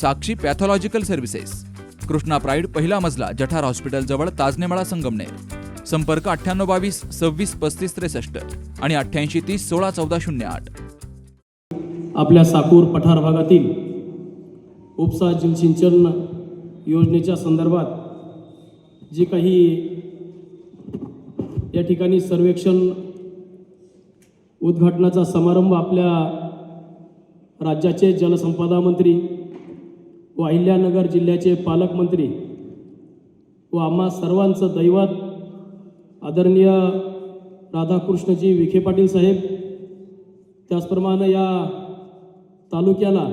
Sakshi pathological services. Krishna pride पहिला मजला जठार हॉस्पिटलजवळ ताजनेमाळा संगमनेर. संपर्क अठ्ठ्याण्णव बावीस सव्वीस पस्तीस त्रेसष्ट आणि अठ्ठ्याऐंशी तीस सोळा चौदा शून्य आठ. आपल्या साकूर पठार भागातील उपसा जलसिंचन योजनेच्या संदर्भात जे काही या ठिकाणी सर्वेक्षण उद्घाटनाचा समारंभ आपल्या राज्याचे जलसंपदा मंत्री व अहिल्यानगर जिल्ह्याचे पालकमंत्री व आम्हा सर्वांचं दैवत आदरणीय राधाकृष्णजी विखे पाटील साहेब. त्याचप्रमाणे या तालुक्याला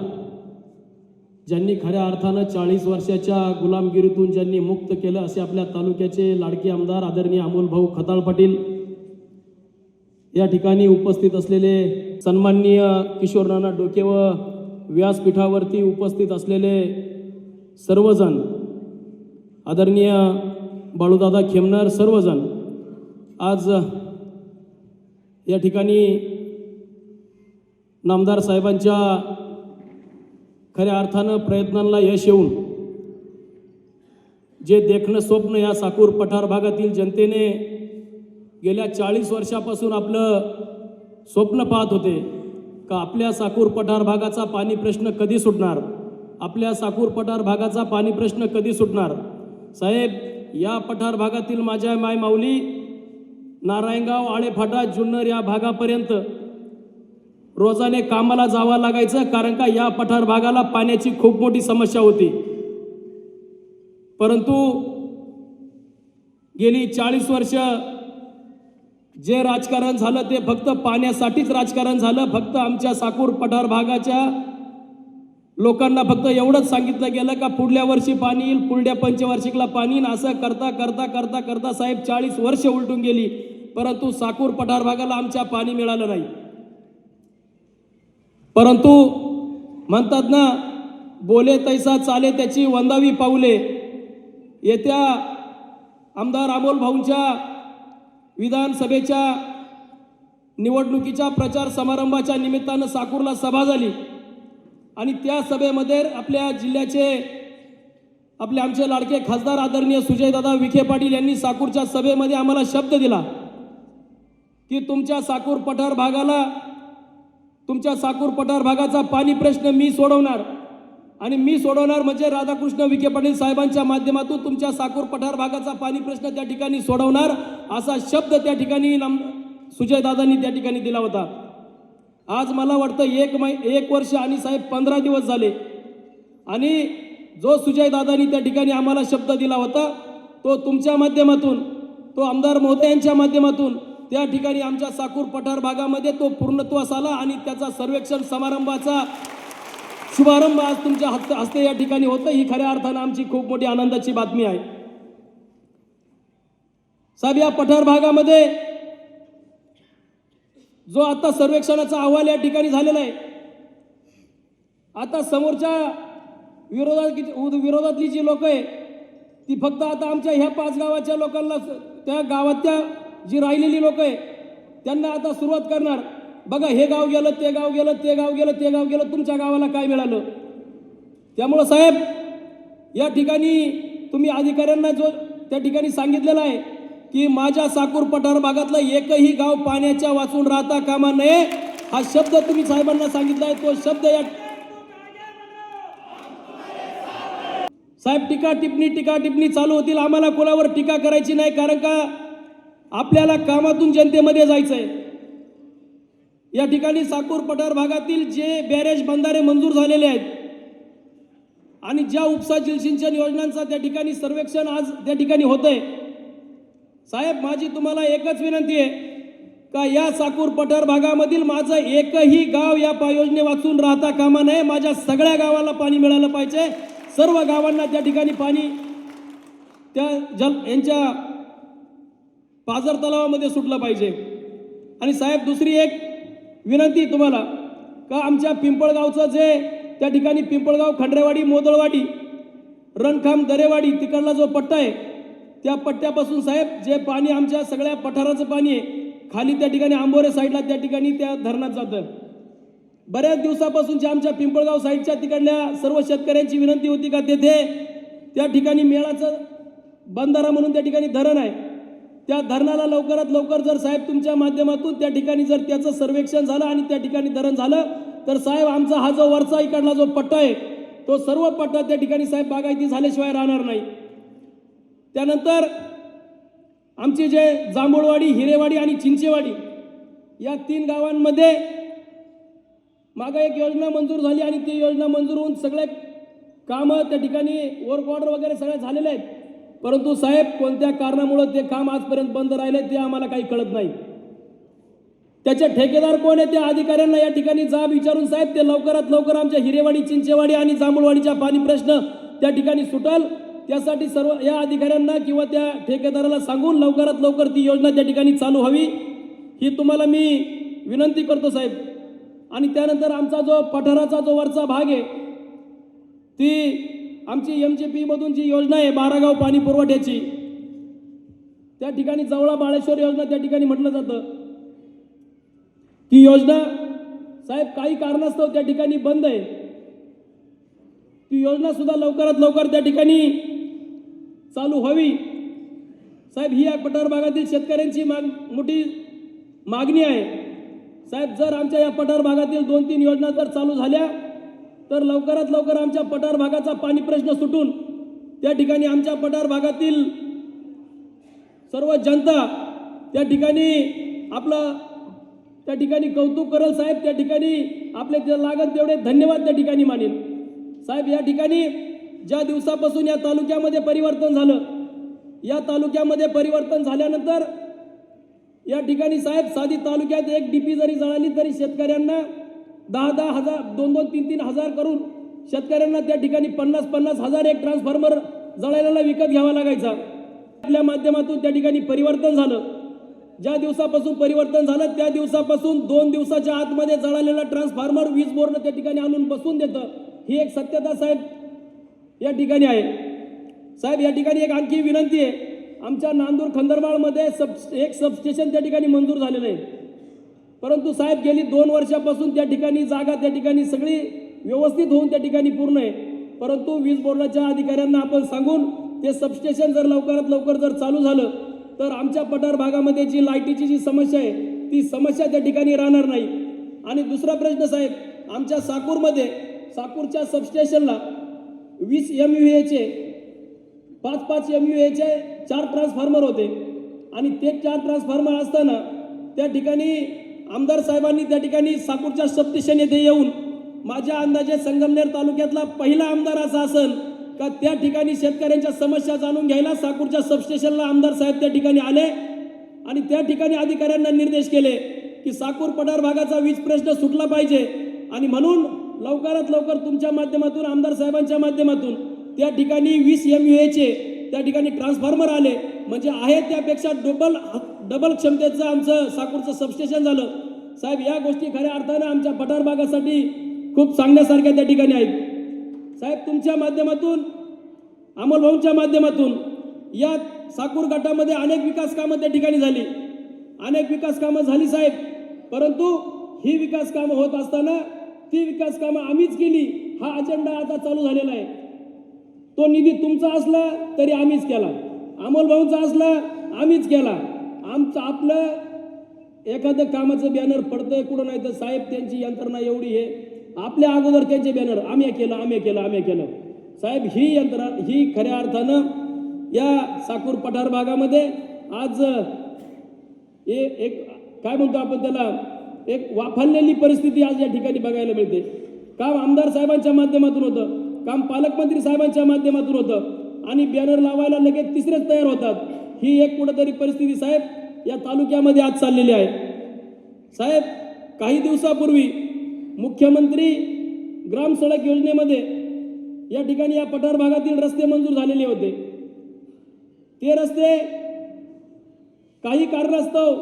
ज्यांनी खऱ्या अर्थानं चाळीस वर्षाच्या गुलामगिरीतून ज्यांनी मुक्त केलं असे आपल्या तालुक्याचे लाडके आमदार आदरणीय अमोल भाऊ खताळ पाटील. या ठिकाणी उपस्थित असलेले सन्माननीय किशोर नाना डोके व व्यासपीठावरती उपस्थित असलेले सर्वजण आदरणीय बाळूदादा खेमनर सर्वजण आज या ठिकाणी नामदार साहेबांच्या खऱ्या अर्थानं प्रयत्नांना यश येऊन जे देखणं स्वप्न या साकूर पठार भागातील जनतेने गेल्या चाळीस वर्षापासून आपलं स्वप्न पाहत होते का आपल्या साकूर पठार भागाचा पाणी प्रश्न कधी सुटणार? आपल्या साकूर पठार भागाचा पाणी प्रश्न कधी सुटणार? साहेब या पठार भागातील माझ्या माय माऊली नारायणगाव आळेफाटा जुन्नर या भागापर्यंत रोजाने कामाला जावं लागायचं कारण का या पठार भागाला पाण्याची खूप मोठी समस्या होती. परंतु गेली चाळीस वर्ष जे राजकारण झालं ते फक्त पाण्यासाठीच राजकारण झालं. फक्त आमच्या साकूर पठार भागाच्या लोकांना फक्त एवढंच सांगितलं गेलं का पुढल्या वर्षी पाणी येईल पुढल्या पंचवार्षिकला पाणी येईल. असं करता करता करता करता साहेब चाळीस वर्ष उलटून गेली. परंतु साकूर पठार भागाला आमच्या पाणी मिळालं नाही. परंतु म्हणतात ना बोले तैसा चाले त्याची वंदावी पाऊले. येत्या आमदार अमोल भाऊंच्या विधानसभेच्या निवडणुकीच्या प्रचार समारंभाच्या निमित्तानं साकूरला सभा झाली. आणि त्या सभेमध्ये आपल्या जिल्ह्याचे आपले आमचे लाडके खासदार आदरणीय सुजयदादा विखे पाटील यांनी साकूरच्या सभेमध्ये आम्हाला शब्द दिला की तुमच्या साकूर पठार भागाला तुमच्या साकूर पठार भागाचा पाणी प्रश्न मी सोडवणार. आणि मी सोडवणार म्हणजे राधाकृष्ण विखे पाटील साहेबांच्या माध्यमातून तुमच्या साकूर पठार भागाचा पाणी प्रश्न त्या ठिकाणी सोडवणार असा शब्द त्या ठिकाणी नाम सुजयदादांनी त्या ठिकाणी दिला होता. आज मला वाटतं एक मै एक वर्ष आणि साहेब पंधरा दिवस झाले. आणि जो सुजयदादांनी त्या ठिकाणी आम्हाला शब्द दिला होता तो तुमच्या माध्यमातून तो आमदार महोदयांच्या माध्यमातून त्या ठिकाणी आमच्या साकूर पठार भागामध्ये तो पूर्णत्वास आला आणि त्याचा सर्वेक्षण समारंभाचा शुभारंभ आज तुमच्या हस्त हस्ते या ठिकाणी होतं ही खऱ्या अर्थानं आमची खूप मोठी आनंदाची बातमी आहे. साहेब या पठार भागामध्ये जो आता सर्वेक्षणाचा अहवाल या ठिकाणी झालेला आहे आता समोरच्या विरोधात विरोधातली जी लोक आहे ती फक्त आता आमच्या ह्या पाच गावाच्या लोकांना त्या गावातल्या जी राहिलेली लोक आहे त्यांना आता सुरुवात करणार. बघा हे गाव गेलं ते गाव गेलं ते गाव गेलं ते गाव गेलं तुमच्या गावाला काय मिळालं? त्यामुळं साहेब या ठिकाणी तुम्ही अधिकाऱ्यांना जो त्या ठिकाणी सांगितलेलं आहे की माझ्या साकूर पठार भागातलं एकही गाव पाण्याच्या वाचून राहता कामा नये हा शब्द तुम्ही साहेबांना सांगितला आहे तो शब्द या साहेब टीका टिप्पणी टीका टिप्पणी चालू होतील. आम्हाला कोणावर टीका करायची नाही कारण का आपल्याला कामातून जनतेमध्ये जायचं आहे या ठिकाणी साकूर पठार भागातील जे बॅरेज बंधारे मंजूर झालेले आहेत आणि ज्या उपसा जलसिंचन योजनांचा त्या ठिकाणी सर्वेक्षण आज त्या ठिकाणी होतंय. साहेब माझी तुम्हाला एकच विनंती आहे का या साकूर पठार भागामधील माझं एकही गाव या योजने वाचून राहता कामा नये. माझ्या सगळ्या गावाला पाणी मिळालं पाहिजे. सर्व गावांना त्या ठिकाणी पाणी त्या जल यांच्या पाझर तलावामध्ये सुटलं पाहिजे. आणि साहेब दुसरी एक विनंती तुम्हाला का आमच्या पिंपळगावचं जे त्या ठिकाणी पिंपळगाव खंडरेवाडी मोदळवाडी रणखाम दरेवाडी तिकडला जो पट्टा आहे त्या पट्ट्यापासून साहेब जे पाणी आमच्या सगळ्या पठाराचं पाणी आहे खाली त्या ठिकाणी आंबोरे साईडला त्या ठिकाणी त्या धरणात जातं. बऱ्याच दिवसापासून जे आमच्या पिंपळगाव साईडच्या तिकडल्या सर्व शेतकऱ्यांची विनंती होती का तेथे त्या ठिकाणी मेळाचं बंधारा म्हणून त्या ठिकाणी धरण आहे. त्या धरणाला लवकरात लवकर जर साहेब तुमच्या माध्यमातून त्या ठिकाणी जर त्याचं सर्वेक्षण झालं आणि त्या ठिकाणी धरण झालं तर साहेब आमचा हा जो वरचा इकडला जो पट्टा आहे तो सर्व पट्टा त्या ठिकाणी साहेब बागायती झाल्याशिवाय राहणार नाही. त्यानंतर आमची जे जांभूळवाडी हिरेवाडी आणि चिंचेवाडी या तीन गावांमध्ये मागं एक योजना मंजूर झाली आणि ती योजना मंजूर होऊन सगळे कामं त्या ठिकाणी वर्क ऑर्डर वगैरे सगळ्या झालेले आहेत. परंतु साहेब कोणत्या कारणामुळं ते काम आजपर्यंत बंद राहिले ते आम्हाला काही कळत नाही. त्याचे ठेकेदार कोण आहे त्या अधिकाऱ्यांना या ठिकाणी जाब विचारून साहेब ते लवकरात लवकर आमच्या हिरेवाडी चिंचेवाडी आणि जांभूळवाडीच्या पाणी प्रश्न त्या ठिकाणी सुटल. त्यासाठी सर्व या अधिकाऱ्यांना किंवा त्या ठेकेदाराला सांगून लवकरात लवकर ती योजना त्या ठिकाणी चालू हवी. ही तुम्हाला मी विनंती करतो साहेब. आणि त्यानंतर आमचा जो पठाराचा जो वरचा भाग आहे ती आमची एम जे पीमधून जी योजना आहे बारागाव पाणी पुरवठ्याची त्या ठिकाणी जवळा बाळेश्वर योजना त्या ठिकाणी म्हटलं जातं. ती योजना साहेब काही कारणास्तव त्या ठिकाणी बंद आहे. ती योजना सुद्धा लवकरात लवकर त्या ठिकाणी चालू व्हावी. साहेब ही या पठार भागातील शेतकऱ्यांची माग मोठी मागणी आहे. साहेब जर आमच्या या पठार भागातील दोन तीन योजना जर चालू झाल्या तर लवकरात लवकर आमच्या पठार भागाचा पाणी प्रश्न सुटून त्या ठिकाणी आमच्या पठार भागातील सर्व जनता त्या ठिकाणी आपलं त्या ठिकाणी कौतुक करल साहेब त्या ठिकाणी आपले जे लागत तेवढे धन्यवाद त्या ठिकाणी मानेल साहेब या ठिकाणी ज्या दिवसापासून या तालुक्यामध्ये परिवर्तन झालं या तालुक्यामध्ये परिवर्तन झाल्यानंतर या ठिकाणी साहेब साधी तालुक्यात एक डीपी जरी जळाली तरी शेतकऱ्यांना दहा दहा हजार दोन दोन तीन तीन हजार करून शेतकऱ्यांना त्या ठिकाणी पन्नास पन्नास हजार एक ट्रान्सफॉर्मर जळायला विकत घ्यावा लागायचा. आपल्या माध्यमातून त्या ठिकाणी परिवर्तन झालं. ज्या दिवसापासून परिवर्तन झालं त्या दिवसापासून दोन दिवसाच्या आतमध्ये जळालेला ट्रान्सफॉर्मर वीज बोर्ड त्या ठिकाणी आणून बसून देतं. ही एक सत्यता साहेब या ठिकाणी आहे. साहेब या ठिकाणी एक आणखी विनंती आहे. आमच्या नांदूर खंदरबाळमध्ये सब एक सबस्टेशन त्या ठिकाणी मंजूर झालेलं आहे. परंतु साहेब गेली दोन वर्षापासून त्या ठिकाणी जागा त्या ठिकाणी सगळी व्यवस्थित होऊन त्या ठिकाणी पूर्ण आहे. परंतु वीज बोर्डाच्या अधिकाऱ्यांना आपण सांगून ते सबस्टेशन जर लवकरात लवकर जर चालू झालं तर आमच्या पठार भागामध्ये जी लाईटीची जी समस्या आहे ती समस्या त्या ठिकाणी राहणार नाही. आणि दुसरा प्रश्न साहेब आमच्या साकूरमध्ये साकूरच्या सबस्टेशनला वीस एम यू एचे पाच पाच एम यू एचे चार ट्रान्सफॉर्मर होते. आणि ते चार ट्रान्सफॉर्मर असताना त्या ठिकाणी आमदार साहेबांनी त्या ठिकाणी साकूरच्या सबस्टेशन येथे येऊन माझ्या अंदाजे संगमनेर तालुक्यातला पहिला आमदार असा असेल का त्या ठिकाणी शेतकऱ्यांच्या समस्या जाणून घ्यायला साकूरच्या सबस्टेशनला आमदार साहेब त्या ठिकाणी आले आणि त्या ठिकाणी अधिकाऱ्यांना निर्देश केले की साकूर पठार भागाचा वीज प्रश्न सुटला पाहिजे. आणि म्हणून लवकरात लवकर तुमच्या माध्यमातून आमदार साहेबांच्या माध्यमातून त्या ठिकाणी वीस एम यू एचे त्या ठिकाणी ट्रान्सफॉर्मर आले. म्हणजे आहे त्यापेक्षा डबल डबल क्षमतेचं आमचं साकूरचं सबस्टेशन झालं. साहेब या गोष्टी खऱ्या अर्थानं आमच्या पठार भागासाठी खूप सांगण्यासारख्या त्या ठिकाणी आहेत. साहेब तुमच्या माध्यमातून अमोलभाऊंच्या माध्यमातून या साकूर गटामध्ये अनेक विकास कामं त्या ठिकाणी झाली. अनेक विकास कामं झाली साहेब. परंतु ही विकास कामं होत असताना ती विकास कामं आम्हीच केली. हा अजेंडा आता चालू झालेला आहे. तो निधी तुमचा असला तरी आम्हीच केला. अमोलभाऊंचा असला आम्हीच केला. आमचं आपलं एखादं कामाचं बॅनर पडतंय कुठं नाही तर साहेब त्यांची यंत्रणा एवढी आहे. आपल्या अगोदर त्यांचे बॅनर आम्ही केलं आम्ही केलं आम्ही केलं. साहेब ही यंत्रणा ही खऱ्या अर्थानं या साकूर पठार भागामध्ये आज ए एक काय म्हणतो आपण त्याला एक वाफाळलेली परिस्थिती आज या ठिकाणी बघायला मिळते. काम आमदार साहेबांच्या माध्यमातून होतं काम पालकमंत्री साहेबांच्या माध्यमातून होतं आणि बॅनर लावायला लगेच तिसरेच तयार होतात. ही एक कुठंतरी परिस्थिती साहेब या तालुक्यामध्ये आज चाललेली आहे. साहेब काही दिवसापूर्वी मुख्यमंत्री ग्राम सडक योजनेमध्ये या ठिकाणी या पठार भागातील रस्ते मंजूर झालेले होते. ते रस्ते काही कारणास्तव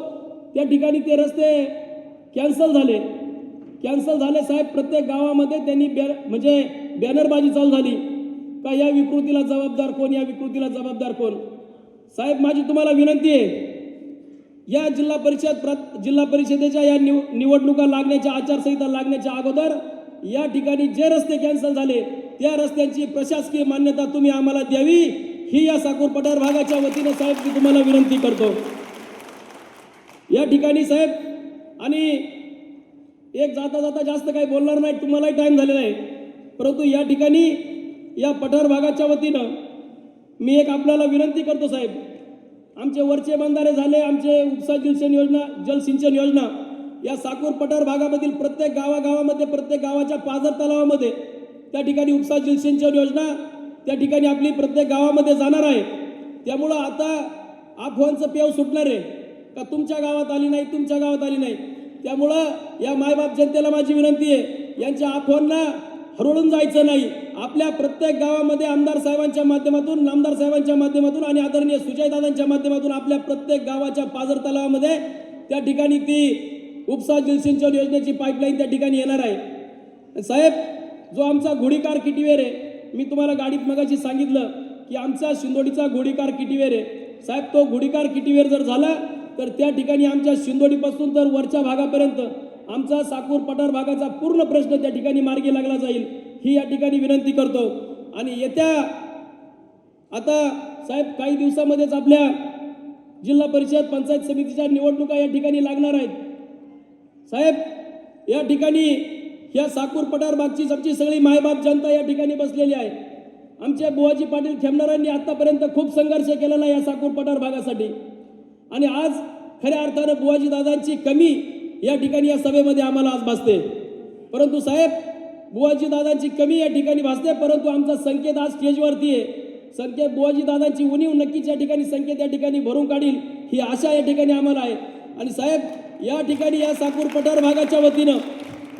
त्या ठिकाणी ते रस्ते कॅन्सल झाले. कॅन्सल झाले साहेब प्रत्येक गावामध्ये त्यांनी बॅ म्हणजे बॅनरबाजी चालू झाली. का या विकृतीला जबाबदार कोण? या विकृतीला जबाबदार कोण? साहेब माझी तुम्हाला विनंती आहे या जिल्हा परिषद प्र- जिल्हा परिषदेच्या या निव निवडणुका लागण्याच्या आचारसंहिता लागण्याच्या अगोदर या ठिकाणी जे रस्ते कॅन्सल झाले त्या रस्त्यांची प्रशासकीय मान्यता तुम्ही आम्हाला द्यावी ही या साकूर पठार भागाच्या वतीने साहेब मी तुम्हाला विनंती करतो. या ठिकाणी साहेब आणि एक जाता जाता जास्त काही बोलणार नाही तुम्हालाही टाईम झालेला आहे परंतु या ठिकाणी या पठार भागाच्या वतीनं मी एक आपल्याला विनंती करतो साहेब आमचे वरचे बंधारे झाले आमचे उपसा जलसिंचन योजना जलसिंचन योजना या साकूर पठार भागामधील प्रत्येक गावागावामध्ये प्रत्येक गावाच्या पाझर तलावामध्ये त्या ठिकाणी उपसा जलसिंचन योजना त्या ठिकाणी आपली प्रत्येक गावामध्ये जाणार आहे. त्यामुळं आता अफवांचं पेव सुटणार आहे. का तुमच्या गावात आली नाही तुमच्या गावात आली नाही. त्यामुळं या मायबाप जनतेला माझी विनंती आहे यांच्या अफवांना हरवून जायचं नाही. आपल्या प्रत्येक गावामध्ये आमदार साहेबांच्या माध्यमातून नामदार साहेबांच्या माध्यमातून आणि आदरणीय सुजयदादांच्या माध्यमातून आपल्या प्रत्येक गावाच्या पाझर तलावामध्ये त्या ठिकाणी ती उपसा जलसिंचन योजनेची पाईपलाईन त्या ठिकाणी येणार आहे. साहेब जो आमचा घोडीकार किटीवेर आहे मी तुम्हाला गाडीत मगाशी सांगितलं की आमचा शिंदोडीचा घोडीकार किटीवेर आहे. साहेब तो घोडीकार किटीवेर जर झाला तर त्या ठिकाणी आमच्या शिंदोडीपासून तर वरच्या भागापर्यंत आमचा साकूर पठार भागाचा पूर्ण प्रश्न त्या ठिकाणी मार्गी लागला जाईल ही या ठिकाणी विनंती करतो. आणि येत्या आता साहेब काही दिवसामध्येच आपल्या जिल्हा परिषद पंचायत समितीच्या निवडणुका या ठिकाणी लागणार आहेत. साहेब या ठिकाणी या साकूर पठार भागची आमची सगळी मायबाप जनता या ठिकाणी बसलेली आहे. आमच्या बुवाजी पाटील खेमणारांनी आतापर्यंत खूप संघर्ष केलेला आहे या साकूर पठार भागासाठी. आणि आज खऱ्या अर्थानं बुवाजी दादांची कमी या ठिकाणी या सभेमध्ये आम्हाला आज भासते. परंतु साहेब बुवाजी दादांची कमी या ठिकाणी भासते परंतु आमचा संकेत आज स्टेजवरती आहे. संकेत बुवाजी दादांची उणीव नक्कीच या ठिकाणी संकेत या ठिकाणी भरून काढील ही आशा या ठिकाणी आम्हाला आहे. आणि साहेब या ठिकाणी या साकूर पठार भागाच्या वतीनं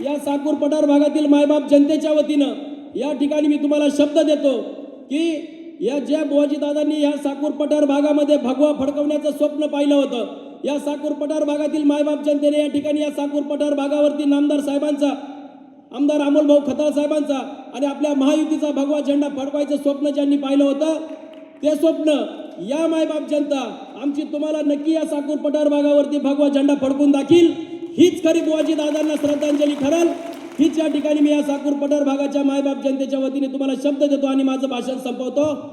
या साकूर पठार भागातील मायबाप जनतेच्या वतीनं या ठिकाणी मी तुम्हाला शब्द देतो की या ज्या बुवाजी दादांनी या साकूर पठार भागामध्ये भगवा फडकवण्याचं स्वप्न पाहिलं होतं या साकूर पठार भागातील मायबाप जनतेने या ठिकाणी या साकूर पठार भागावरती नामदार साहेबांचा आमदार अमोलभाऊ खताळ साहेबांचा आणि आपल्या महायुतीचा भगवा झेंडा फडकवायचं स्वप्न ज्यांनी पाहिलं होतं ते स्वप्न या मायबाप जनता आमची तुम्हाला नक्की या साकूर पठार भागावरती भगवा झेंडा फडकून दाखील. हीच खरी बुवाजी दादांना श्रद्धांजली ठरल. हीच या ठिकाणी मी या साकूर पठार भागाच्या मायबाप जनतेच्या वतीने तुम्हाला शब्द देतो आणि माझं भाषण संपवतो.